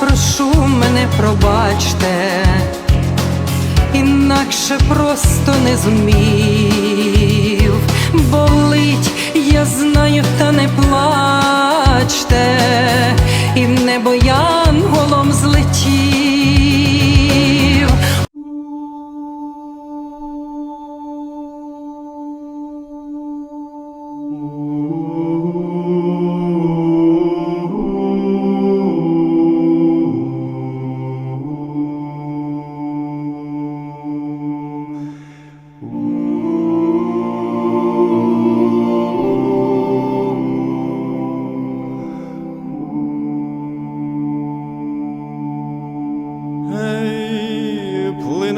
прошу мене пробачте, інакше просто не зумів, болить, я знаю, та не плачте, і небо янголом злетів.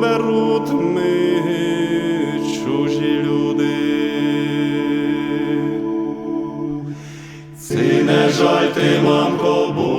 виберуть ми чужі люди. Ці не жаль ти, мамко.